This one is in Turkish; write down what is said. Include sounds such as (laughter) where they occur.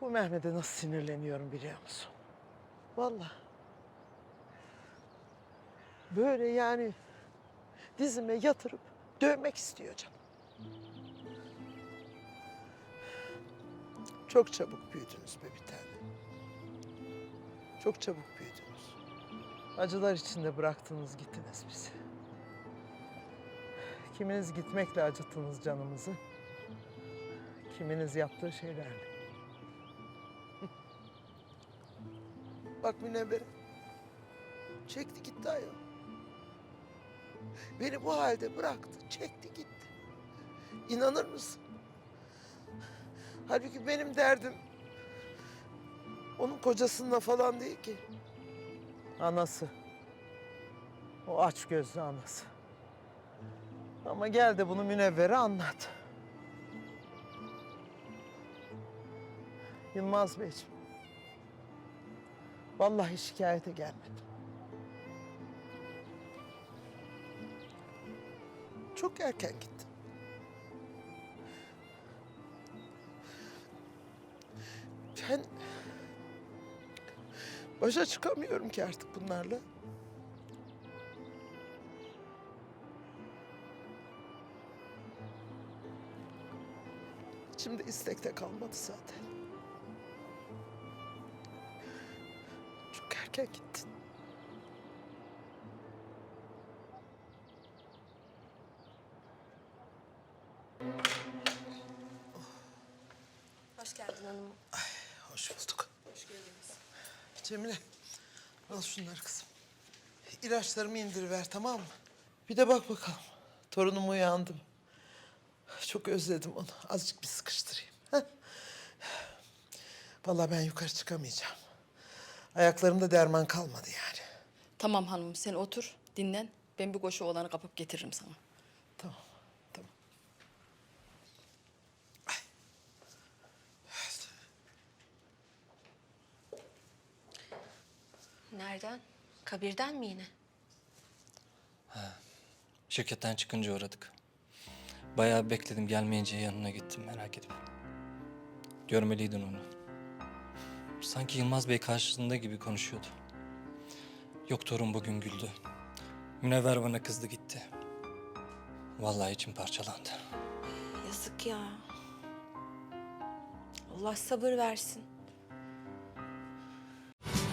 Bu Mehmet'e nasıl sinirleniyorum biliyor musun? Vallahi. Böyle yani dizime yatırıp dövmek istiyor canım. Çok çabuk büyüdünüz be bir tane. Çok çabuk büyüdünüz. Acılar içinde bıraktınız gittiniz bizi. Kiminiz gitmekle acıttınız canımızı. Kiminiz yaptığı şeylerle. (laughs) Bak Münevver'e. Çekti gitti ayol. Beni bu halde bıraktı, çekti gitti. İnanır mısın? Halbuki benim derdim onun kocasınınla falan değil ki. Anası. O aç gözlü anası. Ama gel de bunu Münevver'e anlat. Yılmaz Beyciğim. Vallahi şikayete gelmedim. Çok erken gittim. Ben başa çıkamıyorum ki artık bunlarla. Şimdi istekte kalmadı zaten. Çok erken gittin. Hoş geldin hanım. Hoş bulduk. Hoş geldiniz. Cemile, al şunları kızım. İlaçlarımı indiriver tamam mı? Bir de bak bakalım. Torunum uyandı mı? Çok özledim onu. Azıcık bir sıkıştırayım. heh? Vallahi ben yukarı çıkamayacağım. Ayaklarımda derman kalmadı yani. Tamam hanım sen otur dinlen. Ben bir koşu olanı kapıp getiririm sana. Tamam. Nereden? Kabirden mi yine? Şirketten çıkınca uğradık. Bayağı bekledim gelmeyince yanına gittim merak edip. Görmeliydin onu. Sanki Yılmaz Bey karşısında gibi konuşuyordu. Yok torun bugün güldü. Münevver bana kızdı gitti. Vallahi içim parçalandı. Yazık ya. Allah sabır versin.